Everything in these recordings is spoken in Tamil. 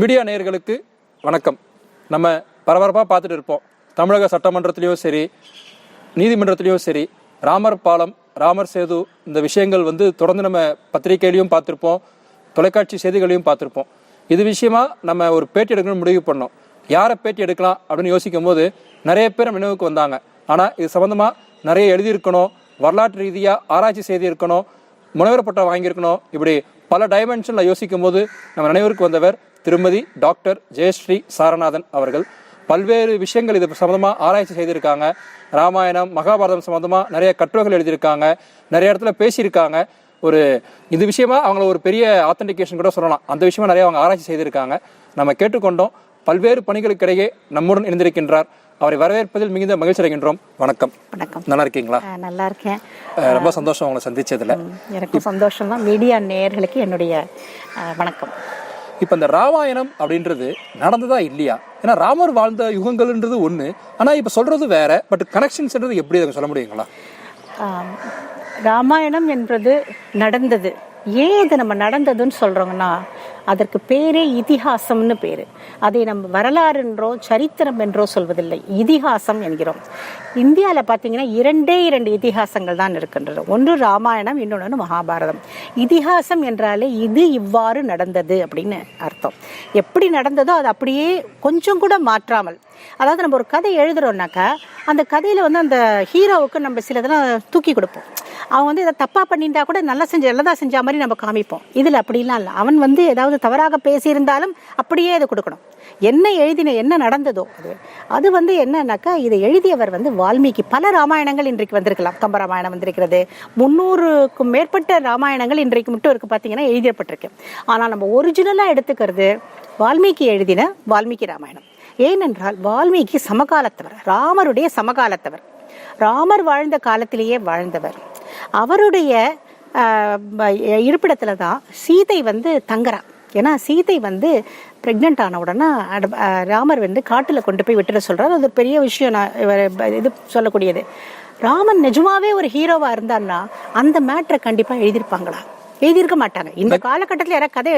மீடியா நேயர்களுக்கு வணக்கம். நம்ம பரபரப்பாக பார்த்துட்டு இருப்போம். தமிழக சட்டமன்றத்திலையும் சரி நீதிமன்றத்திலையும் சரி ராமர் பாலம் ராமர் சேது இந்த விஷயங்கள் வந்து தொடர்ந்து நம்ம பத்திரிகையிலையும் பார்த்துருப்போம். தொலைக்காட்சி செய்திகளையும் பார்த்துருப்போம். இது விஷயமா நம்ம ஒரு பேட்டி எடுக்கணும்னு முடிவு பண்ணோம். யாரை பேட்டி எடுக்கலாம் அப்படின்னு யோசிக்கும் போது நிறைய பேர் நம்ம நினைவுக்கு வந்தாங்க. ஆனால் இது சம்மந்தமாக நிறைய எழுதியிருக்கணும். வரலாற்று ரீதியாக ஆராய்ச்சி செய்திருக்கணும் முனைவர் பட்டம் வாங்கியிருக்கணும். இப்படி பல டைமென்ஷனில் யோசிக்கும் போது நம்ம நினைவிற்கு வந்தவர் திருமதி டாக்டர் ஜெயஸ்ரீ சாரநாதன் அவர்கள் பல்வேறு விஷயங்கள் இது சம்மந்தமாக ஆராய்ச்சி செய்திருக்காங்க. ராமாயணம் மகாபாரதம் சம்மந்தமாக நிறைய கட்டுரைகள் எழுதியிருக்காங்க. நிறைய இடத்துல பேசியிருக்காங்க. ஒரு இது விஷயமா அவங்கள ஒரு பெரிய ஆத்தென்டிகேஷன் கூட சொல்லலாம். அந்த விஷயமா நிறைய அவங்க ஆராய்ச்சி செய்திருக்காங்க. நம்ம கேட்டுக்கொண்டோம். பல்வேறு பணிகளுக்கிடையே நம்முடன் இணைந்திருக்கின்றார். அவரை வரவேற்பதில் மிகுந்த மகிழ்ச்சி அடைகின்றோம். வணக்கம். வணக்கம். நல்லா இருக்கீங்களா? நல்லா இருக்கேன். ரொம்ப சந்தோஷம் உங்களை சந்திச்சதுல. ம், எனக்கும் சந்தோஷம் தான் மீடியா நேயர்களுக்கு என்னுடைய வணக்கம். இப்போ இந்த ராமாயணம் அப்படின்றது நடந்ததா இல்லையா? ஏன்னா ராமர் வாழ்ந்த யுகங்கள்ன்றது ஒன்று ஆனால் இப்போ சொல்றது வேற பட் கனெக்ஷன்ஸ்ன்றது எப்படி? அதை சொல்ல முடியுங்களா? ராமாயணம் என்பது நடந்தது. ஏன் இது நம்ம நடந்ததுன்னு சொல்கிறோங்கன்னா அதற்கு பேரே இதிகாசம்னு பேர். அதை நம்ம வரலாறு என்றோ சரித்திரம் என்றோ சொல்வதில்லை. இதிகாசம் என்கிறோம். இந்தியாவில் பார்த்தீங்கன்னா இரண்டே இரண்டு இதிகாசங்கள் தான் இருக்கின்றது. ஒன்று ராமாயணம் இன்னொன்று மகாபாரதம். இதிகாசம் என்றாலே இது இவ்வாறு நடந்தது அப்படின்னு அர்த்தம். எப்படி நடந்ததோ அது அப்படியே கொஞ்சம் கூட மாற்றாமல். அதாவது நம்ம ஒரு கதை எழுதுறோம்னாக்கா அந்த கதையில் வந்து அந்த ஹீரோவுக்கு நம்ம சிலதெல்லாம் தூக்கி கொடுப்போம். அவன் வந்து இதை தப்பாக பண்ணியிருந்தா கூட நல்லா செஞ்சு நல்லதாக செஞ்ச மாதிரி நம்ம காமிப்போம். இதுல அப்படிலாம் இல்லை. அவன் வந்து ஏதாவது தவறாக பேசியிருந்தாலும் அப்படியே அதை கொடுக்கணும். என்ன எழுதின என்ன நடந்ததோ அது. அது வந்து என்னன்னாக்கா இதை எழுதியவர் வந்து வால்மீகி. பல ராமாயணங்கள் இன்றைக்கு வந்திருக்கலாம். கம்ப ராமாயணம் வந்திருக்கிறது. முந்நூறுக்கும் மேற்பட்ட ராமாயணங்கள் இன்றைக்கு மட்டும் இருக்கு பார்த்தீங்கன்னா எழுதப்பட்டிருக்கு. ஆனால் நம்ம ஒரிஜினலாக எடுத்துக்கிறது வால்மீகி எழுதின வால்மீகி ராமாயணம். ஏனென்றால் வால்மீகி சமகாலத்தவர். ராமருடைய சமகாலத்தவர். ராமர் வாழ்ந்த காலத்திலேயே வாழ்ந்தவர். அவருடைய இருப்பிடத்தில் தான் சீதை வந்து தங்குறா ஏன்னா சீதை வந்து ப்ரெக்னென்ட் ஆன உடனே ராமர் வந்து காட்டில் கொண்டு போய் விட்டுட சொல்கிறார் அது ஒரு பெரிய விஷயம் நான் இவர் இது சொல்லக்கூடியது. ராமன் நிஜமாவே ஒரு ஹீரோவாக இருந்தான்னா அந்த மேட்ரை கண்டிப்பாக எழுதியிருப்பாங்களா? எழுதியிருக்க மாட்டாங்க. இந்த காலகட்டத்தில் யாராவது கதை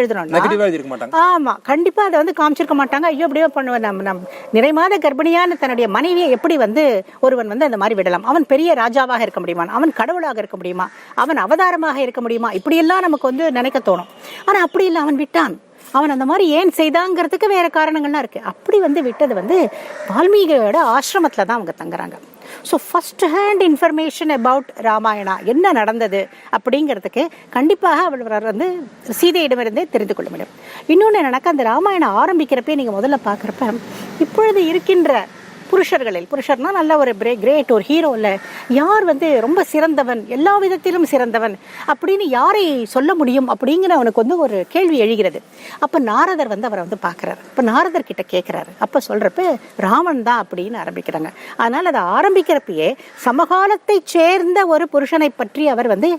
மாட்டாங்க. ஆமா கண்டிப்பா அதை வந்து காமிச்சிருக்க மாட்டாங்க. ஐயோ அப்படியே பண்ணுவேன் நம்ம நம் நிறைமாத கர்ப்பிணியான தன்னுடைய மனைவியை எப்படி வந்து ஒருவன் வந்து அந்த மாதிரி விடலாம்? அவன் பெரிய ராஜாவாக இருக்க முடியுமா? அவன் கடவுளாக இருக்க முடியுமா? அவன் அவதாரமாக இருக்க முடியுமா? இப்படியெல்லாம் நமக்கு வந்து நினைக்க தோணும். ஆனா அப்படி இல்லை அவன் விட்டான். அவன் அந்த மாதிரி ஏன் செய்தாங்கிறதுக்கு வேற காரணங்கள்லாம் இருக்கு. அப்படி வந்து விட்டது வந்து வால்மீகியோட ஆசிரமத்துல தான் அவங்க தங்குறாங்க. So first hand information about Ramayana என்ன நடந்தது அப்படிங்கிறதுக்கு கண்டிப்பாக அவர் வந்து சீதையிடமிருந்தே தெரிந்து கொள்ள முடியும். இன்னொன்று என்னன்னாக்கா அந்த ராமாயணம் ஆரம்பிக்கிறப்பே நீங்கள் முதல்ல பார்க்குறப்ப இப்பொழுது இருக்கின்ற புருஷர்களில். புருஷர்னா நல்ல ஒரு பிரே கிரேட் ஒரு ஹீரோ இல்லை. யார் வந்து ரொம்ப சிறந்தவன் எல்லா விதத்திலும் சிறந்தவன் அப்படின்னு யாரை சொல்ல முடியும் அப்படிங்கிற அவனுக்கு வந்து ஒரு கேள்வி எழுகிறது. அப்போ நாரதர் வந்து அவரை வந்து பார்க்குறாரு. அப்போ நாரதர் கிட்ட கேட்குறாரு. அப்போ சொல்கிறப்ப ராமன் தான் அப்படின்னு ஆரம்பிக்கிறாங்க. அதனால் அதை ஆரம்பிக்கிறப்பயே சமகாலத்தை சேர்ந்த ஒரு புருஷனை பற்றி அவர் வந்து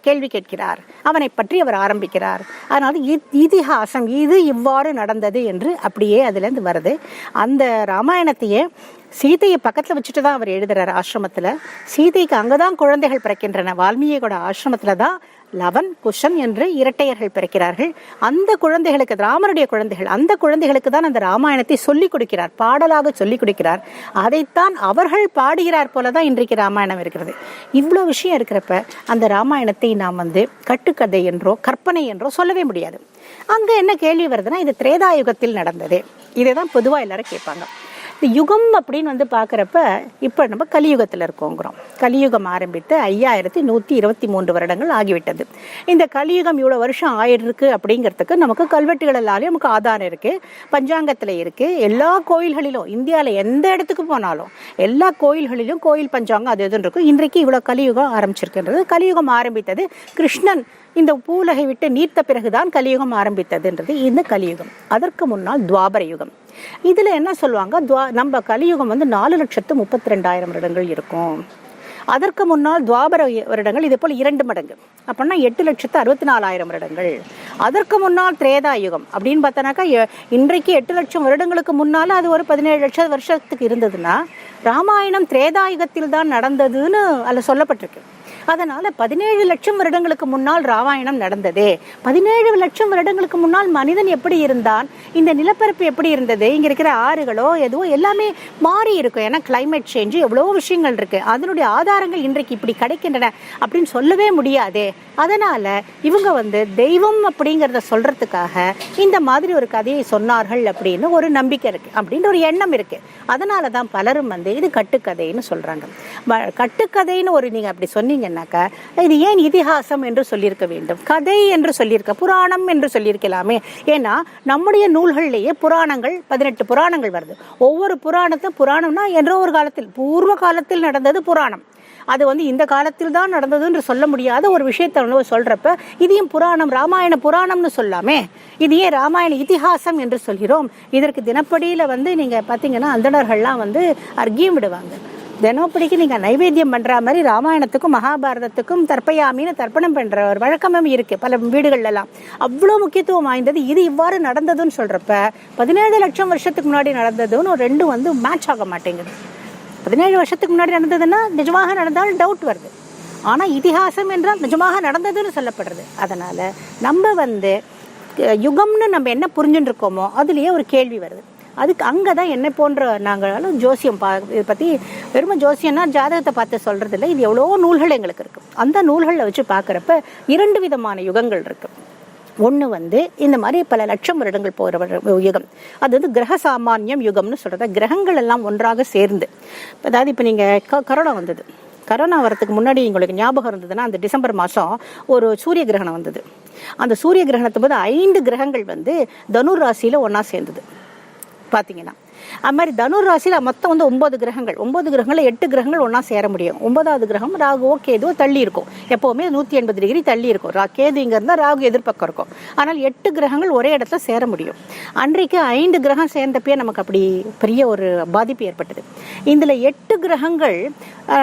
கேள்வி கேட்கிறார். அவனை பற்றி அவர் ஆரம்பிக்கிறார். அதனால இ- இதிகாசம் இது இவ்வாறு நடந்தது என்று அப்படியே அதுலேருந்து வருது. அந்த ராமாயணத்தையே சீதையை பக்கத்தில் வச்சுட்டு தான் அவர் எழுதுறாரு ஆசிரமத்தில். சீதைக்கு அங்கே தான் குழந்தைகள் பிறக்கின்றன. வால்மீகியோட ஆசிரமத்தில் தான் லவன் குஷன் என்று இரட்டையர்கள் பிறக்கிறார்கள். அந்த குழந்தைகளுக்கு ராமருடைய குழந்தைகள் அந்த குழந்தைகளுக்கு தான் அந்த ராமாயணத்தை சொல்லிக் கொடுக்கிறார் பாடலாக சொல்லிக் கொடுக்கிறார். அதைத்தான் அவர்கள் பாடுகிறார் போல தான் இன்றைக்கு ராமாயணம் இருக்கிறது. இவ்வளோ விஷயம் இருக்கிறப்ப அந்த ராமாயணத்தை நாம் வந்து கட்டுக்கதை என்றோ கற்பனை என்றோ சொல்லவே முடியாது. அங்கே என்ன கேள்வி வருதுன்னா இது திரேதாயுகத்தில் நடந்தது. இதை தான் பொதுவாக எல்லாரும் கேட்பாங்க. யுகம் அப்படின்னு வந்து பார்க்குறப்ப இப்போ நம்ம கலியுகத்தில் இருக்கோங்கிறோம். கலியுகம் ஆரம்பித்து ஐயாயிரத்தி நூற்றி இருபத்தி மூன்று வருடங்கள் ஆகிவிட்டது. இந்த கலியுகம் இவ்வளோ வருஷம் ஆயிருக்கு அப்படிங்கிறதுக்கு நமக்கு கல்வெட்டுகள் நமக்கு ஆதாரம் இருக்குது பஞ்சாங்கத்தில் இருக்குது எல்லா கோயில்களிலும் இந்தியாவில் எந்த இடத்துக்கு போனாலும் எல்லா கோயில்களிலும் கோயில் பஞ்சாங்கம் அது எதுவும் இருக்கும். இன்றைக்கு இவ்வளோ கலியுகம் ஆரம்பிச்சிருக்கின்றது. கலியுகம் ஆரம்பித்தது கிருஷ்ணன் இந்த பூலகை விட்டு நீர்த்த பிறகுதான் கலியுகம் ஆரம்பித்ததுன்றது இந்த கலியுகம். அதற்கு முன்னால் துவாபர யுகம். இதில் என்ன சொல்லுவாங்க? துவா நம்ம கலியுகம் வந்து நாலு லட்சத்து முப்பத்தி ரெண்டாயிரம் வருடங்கள் இருக்கும். அதற்கு முன்னால் துவாபர வருடங்கள் இதே போல் இரண்டு மடங்கு. அப்படின்னா எட்டு லட்சத்து அறுபத்தி நாலாயிரம் வருடங்கள். அதற்கு முன்னால் திரேதா யுகம் அப்படின்னு பார்த்தோன்னாக்கா எ- இன்றைக்கு எட்டு லட்சம் வருடங்களுக்கு முன்னால் அது ஒரு பதினேழு லட்சம் வருஷத்துக்கு இருந்ததுன்னா ராமாயணம் திரேதா யுகத்தில் தான் நடந்ததுன்னு அதில் சொல்லப்பட்டிருக்கு. அதனால பதினேழு லட்சம் வருடங்களுக்கு முன்னால் ராமாயணம் நடந்தது. பதினேழு லட்சம் வருடங்களுக்கு முன்னால் மனிதன் எப்படி இருந்தான்? இந்த நிலப்பரப்பு எப்படி இருந்தது? இங்க இருக்கிற ஆறுகளோ எதுவோ எல்லாமே மாறி இருக்கும் ஏன்னா கிளைமேட் சேஞ்ச் எவ்வளவு விஷயங்கள் இருக்கு. அதனுடைய ஆதாரங்கள் இன்றைக்கு இப்படி கிடைக்கின்றன அப்படின்னு சொல்லவே முடியாதே. அதனால இவங்க வந்து தெய்வம் அப்படிங்கிறத சொல்றதுக்காக இந்த மாதிரி ஒரு கதையை சொன்னார்கள் அப்படின்னு ஒரு நம்பிக்கை இருக்கு. அப்படின்ற ஒரு எண்ணம் இருக்கு. அதனால தான் பலரும் வந்து இது கட்டுக்கதைன்னு சொல்றாங்க. கட்டுக்கதைன்னு ஒரு நீங்க அப்படி சொன்னீங்க சொன்னீங்கன்னாக்கா இது ஏன் இதிகாசம் என்று சொல்லியிருக்க வேண்டும்? கதை என்று சொல்லியிருக்க புராணம் என்று சொல்லியிருக்கலாமே. ஏன்னா நம்முடைய நூல்கள்லேயே புராணங்கள் பதினெட்டு புராணங்கள் வருது. ஒவ்வொரு புராணத்தும் புராணம்னா என்றோ ஒரு காலத்தில் பூர்வ காலத்தில் நடந்தது புராணம். அது வந்து இந்த காலத்தில் தான் நடந்ததுன்னு சொல்ல முடியாத ஒரு விஷயத்தை சொல்றப்ப இதையும் புராணம் ராமாயண புராணம்னு சொல்லாமே. இது ஏன் ராமாயண இதிகாசம் என்று சொல்கிறோம். இதற்கு தினப்படியில வந்து நீங்க பார்த்தீங்கன்னா அந்தணர்கள்லாம் வந்து அர்க்கியம் விடுவாங்க. தினப்படிக்கு நீங்கள் நைவேத்தியம் பண்ணுற மாதிரி ராமாயணத்துக்கும் மகாபாரதத்துக்கும் தர்ப்பயாமின்னு தர்ப்பணம் பண்ணுற ஒரு வழக்கமும் இருக்குது பல வீடுகளிலெல்லாம் அவ்வளோ முக்கியத்துவம் வாய்ந்தது. இது இவ்வாறு நடந்ததுன்னு சொல்கிறப்ப பதினேழு லட்சம் வருஷத்துக்கு முன்னாடி நடந்ததுன்னு ஒரு ரெண்டும் வந்து மேட்ச் ஆக மாட்டேங்குது. பதினேழு வருஷத்துக்கு முன்னாடி நடந்ததுன்னா நிஜமாக நடந்தாலும் டவுட் வருது. ஆனால் இதிகாசம் என்றால் நிஜமாக நடந்ததுன்னு சொல்லப்படுறது. அதனால் நம்ம வந்து யுகம்னு நம்ம என்ன புரிஞ்சுட்டு இருக்கோமோ அதுலேயே ஒரு கேள்வி வருது. அதுக்கு அங்கே தான் என்ன போன்ற நாங்களும் ஜோசியம் பா இதை பற்றி வெறும் ஜோசியம்னா ஜாதகத்தை பார்த்து சொல்கிறது இல்லை இது எவ்வளோ நூல்கள் எங்களுக்கு இருக்குது அந்த நூல்களில் வச்சு பார்க்குறப்ப இரண்டு விதமான யுகங்கள் இருக்குது ஒன்று வந்து இந்த மாதிரி பல லட்சம் வருடங்கள் போகிற யுகம். அது வந்து கிரக சாமானியம் யுகம்னு சொல்கிறது கிரகங்கள் எல்லாம் ஒன்றாக சேர்ந்து. அதாவது இப்போ நீங்கள் க கரோனா வந்தது. கரோனா வரதுக்கு முன்னாடி உங்களுக்கு ஞாபகம் இருந்ததுன்னா அந்த டிசம்பர் மாதம் ஒரு சூரிய கிரகணம் வந்தது. அந்த சூரிய கிரகணத்தை போது ஐந்து கிரகங்கள் வந்து தனுர் ராசியில் ஒன்றா சேர்ந்தது. பார்த்தீங்கன்னா அது மாதிரி தனுர் ராசியில் மொத்தம் வந்து ஒன்பது கிரகங்கள். ஒன்பது கிரகங்களில் எட்டு கிரகங்கள் ஒன்றா சேர முடியும். ஒன்பதாவது கிரகம் ராகுவோ கேதுவோ தள்ளி இருக்கும். எப்போவுமே நூற்றி எண்பது டிகிரி தள்ளி இருக்கும். ரா கேது இங்கே இருந்தால் ராகு எதிர்பக்கம் இருக்கும். ஆனால் எட்டு கிரகங்கள் ஒரே இடத்துல சேர முடியும். அன்றைக்கு ஐந்து கிரகம் சேர்ந்தப்பே நமக்கு அப்படி பெரிய ஒரு பாதிப்பு ஏற்பட்டது. இதில் எட்டு கிரகங்கள்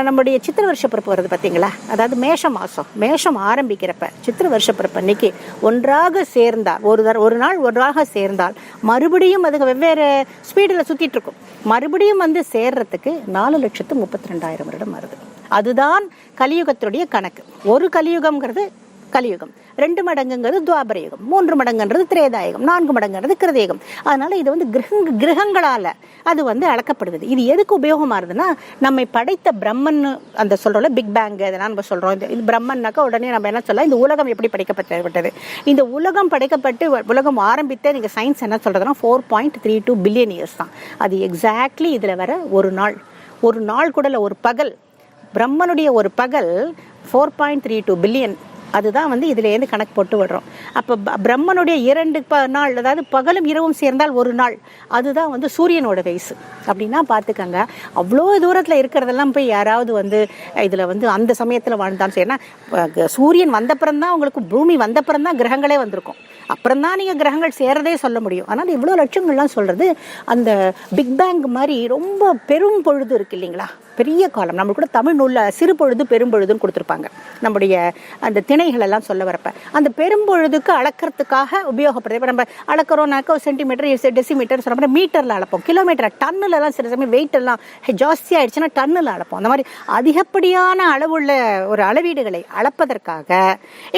நம்முடைய சித்திர வருஷ பிறப்பு வருது பார்த்தீங்களா அதாவது மேஷ மாதம் மேஷம் ஆரம்பிக்கிறப்ப சித்திர வருஷ பிறப்பு அன்னைக்கு ஒன்றாக சேர்ந்தால் ஒரு ஒரு நாள் ஒன்றாக சேர்ந்தால் மறுபடியும் அதுக்கு வெவ்வேறு ஸ்பீடில் சுற்றிட்டு இருக்கும் மறுபடியும் வந்து சேர்றதுக்கு நாலு லட்சத்து முப்பத்தி ரெண்டாயிரம் வருடம் வருது. அதுதான் கலியுகத்தினுடைய கணக்கு. ஒரு கலியுகம்ங்கிறது கலியுகம். ரெண்டு மடங்குங்கிறது துவாபர யுகம் மூன்று மடங்குன்றது திரேதாயுகம். நான்கு மடங்குன்றது கிருதயுகம். அதனால இது வந்து கிரக கிரகங்களால அது வந்து அளக்கப்படுவது. இது எதுக்கு உபயோகமா இருந்ததுன்னா நம்மை படைத்த பிரம்மன் அந்த சொல்றோம்ல பிக் பேங் இதெல்லாம் நம்ம சொல்றோம். இது- பிரம்மன்னாக்கா உடனே நம்ம என்ன சொல்லலாம் இந்த உலகம் எப்படி படைக்கப்பட்டது? இந்த உலகம் படைக்கப்பட்டு உலகம் ஆரம்பித்த நீங்க சயின்ஸ் என்ன சொல்றதுன்னா four point three two billion years தான். அது எக்ஸாக்ட்லி இதுல வர ஒரு நாள். ஒரு நாள் கூட ஒரு பகல். பிரம்மனுடைய ஒரு பகல் four point three two billion அதுதான் வந்து இதுலேருந்து கணக்கு போட்டு விடுறோம். அப்போ ப- பிரம்மனுடைய இரண்டு ப நாள் அதாவது பகலும் இரவும் சேர்ந்தால் ஒரு நாள். அதுதான் வந்து சூரியனோட வயசு அப்படின்னா பார்த்துக்கங்க அவ்வளோ தூரத்தில் இருக்கிறதெல்லாம் போய் யாராவது வந்து இதில் வந்து அந்த சமயத்தில் வாழ்ந்தாலும் சரி ஏன்னா சூரியன் வந்தப்புறம் தான் உங்களுக்கு பூமி வந்தப்புறம் தான் கிரகங்களே வந்திருக்கும். அப்புறம் தான் நீங்கள் கிரகங்கள் சேரதே சொல்ல முடியும். ஆனால் இவ்வளோ லட்சங்கள்லாம் சொல்கிறது அந்த பிக் பேங் மாதிரி ரொம்ப பெரும் பொழுது இருக்கு இல்லைங்களா? பெரிய காலம். நம்ம கூட தமிழ் நூலில் சிறு பொழுது பெரும்பொழுதுன்னு கொடுத்துருப்பாங்க. நம்முடைய அந்த திணைகள் எல்லாம் சொல்ல வரப்ப. அந்த பெரும்பொழுதுக்கு அளக்கிறதுக்காக உபயோகப்படுது. இப்போ நம்ம அளக்கிறோம்னாக்க ஒரு சென்டிமீட்டர் டெசிமீட்டர் சொல்ல மாதிரி மீட்டரில் அளப்போம். கிலோமீட்டர் டன்னுலலாம் சில சமயம் வெயிட் எல்லாம் ஜாஸ்தி ஆயிடுச்சுன்னா டன்னில் அளப்போம். அந்த மாதிரி அதிகப்படியான அளவுள்ள ஒரு அளவீடுகளை அளப்பதற்காக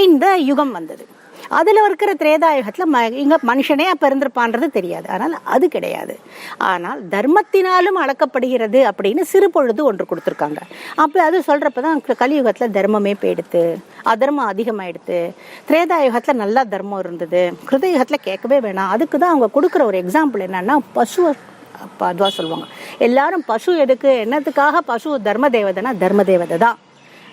இந்த யுகம் வந்தது. அதில் இருக்கிற திரேதாயுகத்தில் ம இங்கே மனுஷனே அப்போ இருந்திருப்பான்றது தெரியாது. அதனால் அது கிடையாது. ஆனால் தர்மத்தினாலும் அளக்கப்படுகிறது அப்படின்னு சிறு பொழுது ஒன்று கொடுத்துருக்காங்க. அப்போ அது சொல்கிறப்ப தான் கலியுகத்தில் தர்மமே போயிடுத்து அதர்மம் அதிகமாயிடுத்து திரேதாயுகத்தில் நல்லா தர்மம் இருந்தது. கிருதயுகத்தில் கேட்கவே வேணாம். அதுக்கு தான் அவங்க கொடுக்குற ஒரு எக்ஸாம்பிள் என்னன்னா பசு அதுவாக சொல்லுவாங்க. எல்லாரும் பசு எதுக்கு என்னத்துக்காக பசு தர்ம தேவதைனா தர்ம தேவதை தான்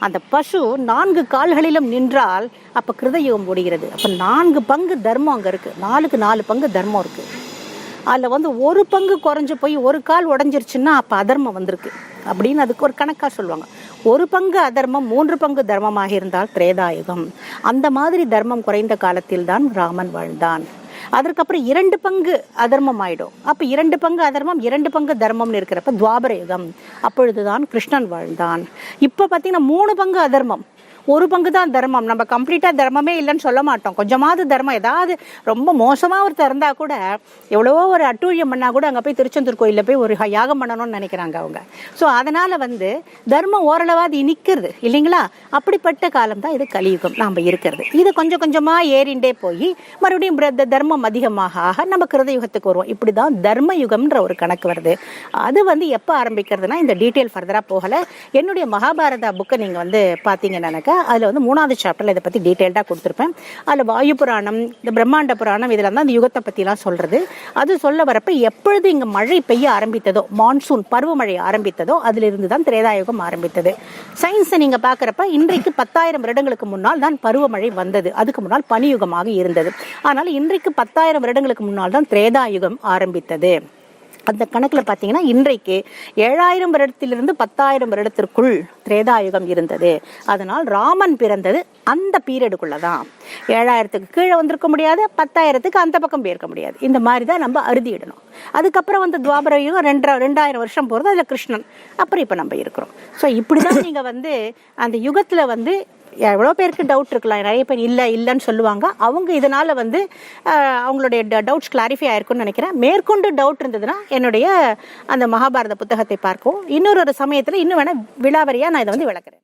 அந்த பசு நான்கு கால்களிலும் நின்றால் அப்போ கிருதயுகம் ஓடுகிறது. அப்போ நான்கு பங்கு தர்மம் அங்கே இருக்குது நாலுக்கு நாலு பங்கு தர்மம் இருக்குது அதில் வந்து ஒரு பங்கு குறைஞ்சு போய் ஒரு கால் உடஞ்சிருச்சுன்னா அப்போ அதர்மம் வந்திருக்கு. அப்படின்னு அதுக்கு ஒரு கணக்காக சொல்லுவாங்க. ஒரு பங்கு அதர்மம் மூன்று பங்கு தர்மமாக இருந்தால் திரேதாயுகம். அந்த மாதிரி தர்மம் குறைந்த காலத்தில் தான் ராமன் வாழ்ந்தான். அதற்கப்புறம் இரண்டு பங்கு அதர்மம் ஆயிடும் அப்ப இரண்டு பங்கு அதர்மம் இரண்டு பங்கு தர்மம்னு இருக்கிறப்ப துவாபர யுகம் அப்பொழுதுதான் கிருஷ்ணன் வாழ்ந்தான். இப்ப பாத்தீங்கன்னா மூணு பங்கு அதர்மம். ஒரு பங்கு தான் தர்மம். நம்ம கம்ப்ளீட்டா தர்மமே இல்லைன்னு சொல்ல மாட்டோம். கொஞ்சமாவது தர்மம். ஏதாவது ரொம்ப மோசமா ஒருத்தர் திறந்தா கூட எவ்வளவோ ஒரு அட்டூழியம் பண்ணா கூட அங்க போய் திருச்செந்தூர் கோயிலில் போய் ஒரு யாகம் பண்ணணும்னு நினைக்கிறாங்க அவங்க. ஸோ அதனால வந்து தர்மம் ஓரளவாது நிற்கிறது இல்லைங்களா? அப்படிப்பட்ட காலம் தான் இது கலியுகம். நாம் இருக்கிறது. இது கொஞ்சம் கொஞ்சமா ஏறிண்டே போய் மறுபடியும் தர்மம் அதிகமாக ஆக நம்ம கிருதயுகத்துக்கு வருவோம். இப்படி தான் தர்ம யுகம்ன்ற ஒரு கணக்கு வருது. அது வந்து எப்போ ஆரம்பிக்கிறதுனா இந்த டீட்டெயில் ஃபர்தராக போகலை. என்னுடைய மகாபாரதா புக்கை நீங்கள் வந்து பார்த்தீங்கன்னாக்கா அதில் வந்து மூணாவது சாப்டரில் இதை பற்றி டீட்டெயில்டாக கொடுத்துருப்பேன். அதில் வாயு புராணம் இந்த பிரம்மாண்ட புராணம் இதில் தான் அந்த யுகத்தை பற்றிலாம் சொல்கிறது அது சொல்ல வரப்ப எப்பொழுது இங்கே மழை பெய்ய ஆரம்பித்ததோ மான்சூன் பருவமழை ஆரம்பித்ததோ அதிலிருந்து தான் திரேதாயுகம் ஆரம்பித்தது. சயின்ஸை நீங்கள் பார்க்குறப்ப இன்றைக்கு பத்தாயிரம் வருடங்களுக்கு முன்னால் தான் பருவமழை வந்தது. அதுக்கு முன்னால் பனியுகமாக இருந்தது. ஆனால் இன்றைக்கு பத்தாயிரம் வருடங்களுக்கு முன்னால் தான் திரேதாயுகம் ஆரம்பித்தது. அந்த கணக்கில் பார்த்தீங்கன்னா இன்றைக்கு ஏழாயிரம் வருடத்திலிருந்து பத்தாயிரம் வருடத்திற்குள் திரேதாயுகம் இருந்தது. அதனால் ராமன் பிறந்தது அந்த பீரியடுக்குள்ள தான். ஏழாயிரத்துக்கு கீழே வந்திருக்க முடியாது பத்தாயிரத்துக்கு அந்த பக்கம் போயிருக்க முடியாது. இந்த மாதிரி தான் நம்ம அறுதியிடணும். அதுக்கப்புறம் வந்து துவாபர யுகம் ரெண்டரை ரெண்டாயிரம் வருஷம் போகிறது அதில் கிருஷ்ணன். அப்புறம் இப்போ நம்ம இருக்கிறோம். ஸோ இப்படி தான் நீங்கள் வந்து அந்த யுகத்தில் வந்து எவ்வளோ பேருக்கு டவுட் இருக்கலாம். நிறைய பேர் இல்லை இல்லைன்னு சொல்லுவாங்க. அவங்க இதனால் வந்து அவங்களுடைய டவுட்ஸ் கிளாரிஃபை ஆயிருக்கும்னு நினைக்கிறேன். மேற்கொண்டு டவுட் இருந்ததுன்னா என்னுடைய அந்த மகாபாரத புத்தகத்தை பார்க்கும் இன்னொரு ஒரு சமயத்தில் இன்னும் வேணால் விழாவரியாக நான் இதை வந்து விளக்குறேன்.